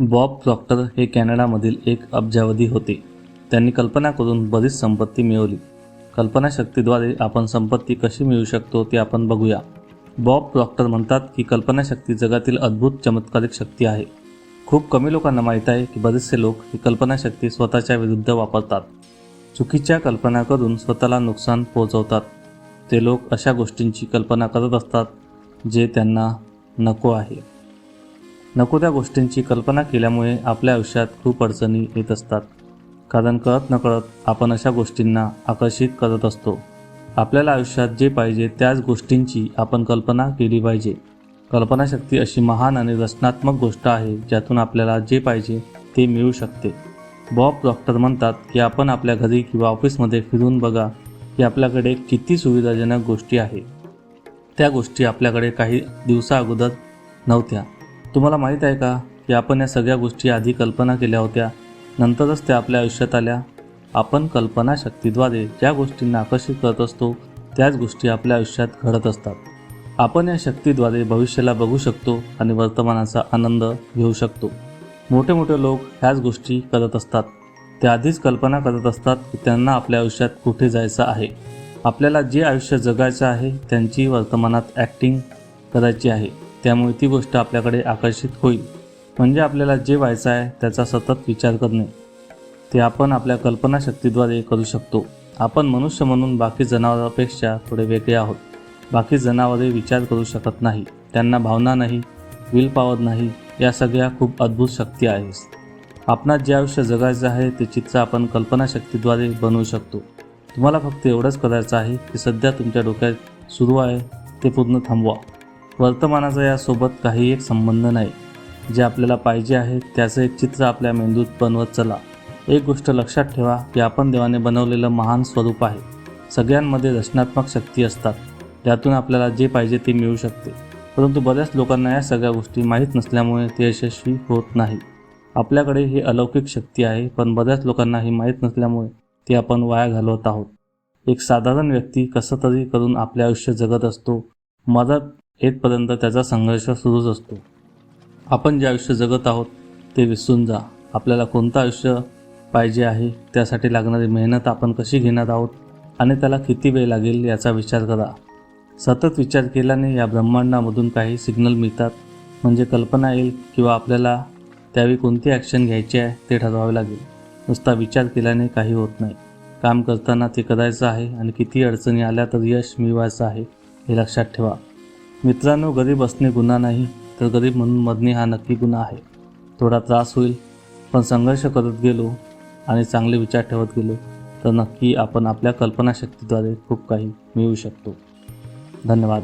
Bob Procter हे कॅनडामधील एक अब्जावधी होते. त्यांनी कल्पना करून बरीच संपत्ती मिळवली. कल्पनाशक्तीद्वारे आपण संपत्ती कशी मिळवू शकतो ते आपण बघूया. बॉब प्रॉक्टर म्हणतात की कल्पनाशक्ती जगातील अद्भुत चमत्कारिक शक्ती आहे. खूप कमी लोकांना माहीत आहे की बरेचसे लोक ही कल्पनाशक्ती स्वतःच्या विरुद्ध वापरतात. चुकीच्या कल्पना करून स्वतःला नुकसान पोहोचवतात. ते लोक अशा गोष्टींची कल्पना करत असतात जे त्यांना नको आहे. नको त्या गोष्टींची कल्पना केल्यामुळे आपल्या आयुष्यात खूप अडचणी येत असतात. कारण कळत नकळत आपण अशा गोष्टींना आकर्षित करत असतो. आपल्याला आयुष्यात जे पाहिजे त्याच गोष्टींची आपण कल्पना केली पाहिजे. कल्पनाशक्ती अशी महान आणि रचनात्मक गोष्ट आहे ज्यातून आपल्याला जे पाहिजे ते मिळू शकते. बॉब डॉक्टर म्हणतात की आपण आपल्या घरी किंवा ऑफिसमध्ये फिरून बघा की आपल्याकडे किती सुविधाजनक गोष्टी आहे. त्या गोष्टी आपल्याकडे काही दिवसा अगोदर नव्हत्या. तुम्हाला माहीत आहे का की आपण या सगळ्या गोष्टी आधी कल्पना केल्या होत्या? नंतरच त्या आपल्या आयुष्यात आल्या. आपण कल्पनाशक्तीद्वारे ज्या गोष्टींना आकर्षित करत असतो त्याच गोष्टी आपल्या आयुष्यात घडत असतात. आपण या शक्तीद्वारे भविष्याला बघू शकतो आणि वर्तमानाचा आनंद घेऊ शकतो. मोठे मोठे लोक ह्याच गोष्टी करत असतात. ते आधीच कल्पना करत असतात की त्यांना आपल्या आयुष्यात कुठे जायचं आहे. आपल्याला जे आयुष्य जगायचं आहे त्यांची वर्तमानात ॲक्टिंग करायची आहे. त्यामुळे ती गोष्ट आपल्याकडे आकर्षित होईल. म्हणजे आपल्याला जे व्हायचं आहे त्याचा सतत विचार करणे. ते आपण आपल्या कल्पनाशक्तीद्वारे करू शकतो. आपण मनुष्य म्हणून बाकी जनावरांपेक्षा थोडे वेगळे आहोत. बाकी जनावरे विचार करू शकत नाही. त्यांना भावना नाही विल पावत नाही या सगळ्या खूप अद्भुत शक्ती आहेत. आपणात जे आयुष्य जगायचं आहे ते चित्र आपण कल्पनाशक्तीद्वारे बनवू शकतो. तुम्हाला फक्त एवढंच करायचं आहे की सध्या तुमच्या डोक्यात सुरू आहे ते पूर्ण थांबवा. वर्तमानाचा यासोबत काही एक संबंध नाही. जे आपल्याला पाहिजे आहे त्याचं एक चित्र आपल्या मेंदूत बनवत चला. एक गोष्ट लक्षात ठेवा की आपण देवाने बनवलेलं महान स्वरूप आहे. सगळ्यांमध्ये रचनात्मक शक्ती असतात. त्यातून आपल्याला जे पाहिजे ते मिळू शकते. परंतु बऱ्याच लोकांना या सगळ्या गोष्टी माहीत नसल्यामुळे ते यशस्वी होत नाही. आपल्याकडे ही अलौकिक शक्ती आहे पण बऱ्याच लोकांना ही माहीत नसल्यामुळे ती आपण वाया घालवत आहोत. एक साधारण व्यक्ती कसं तरी करून आपले आयुष्य जगत असतो मदत येतपर्यंत त्याचा संघर्ष सुरूच असतो. आपण जे आयुष्य जगत आहोत ते विसरून जा. आपल्याला कोणतं आयुष्य पाहिजे आहे त्यासाठी लागणारी मेहनत आपण कशी घेणार आहोत आणि त्याला किती वेळ लागेल याचा विचार करा. सतत विचार केल्याने या ब्रह्मांडामधून काही सिग्नल मिळतात. म्हणजे कल्पना येईल किंवा आपल्याला त्यावेळी कोणती ॲक्शन घ्यायची आहे ते ठरवावे लागेल. नुसता विचार केल्याने काही होत नाही. काम करताना ते करायचं आहे आणि किती अडचणी आल्या तर यश मिळवायचं आहे हे लक्षात ठेवा. मित्रांनो गरीब असणे गुन्हा नाही तर गरीब म्हणून मरणे हा नक्की गुन्हा आहे. थोडा त्रास होईल पण संघर्ष करत गेलो आणि चांगले विचार ठेवत गेलो तर नक्की आपण आपल्या कल्पनाशक्तीद्वारे खूप काही मिळवू शकतो. धन्यवाद.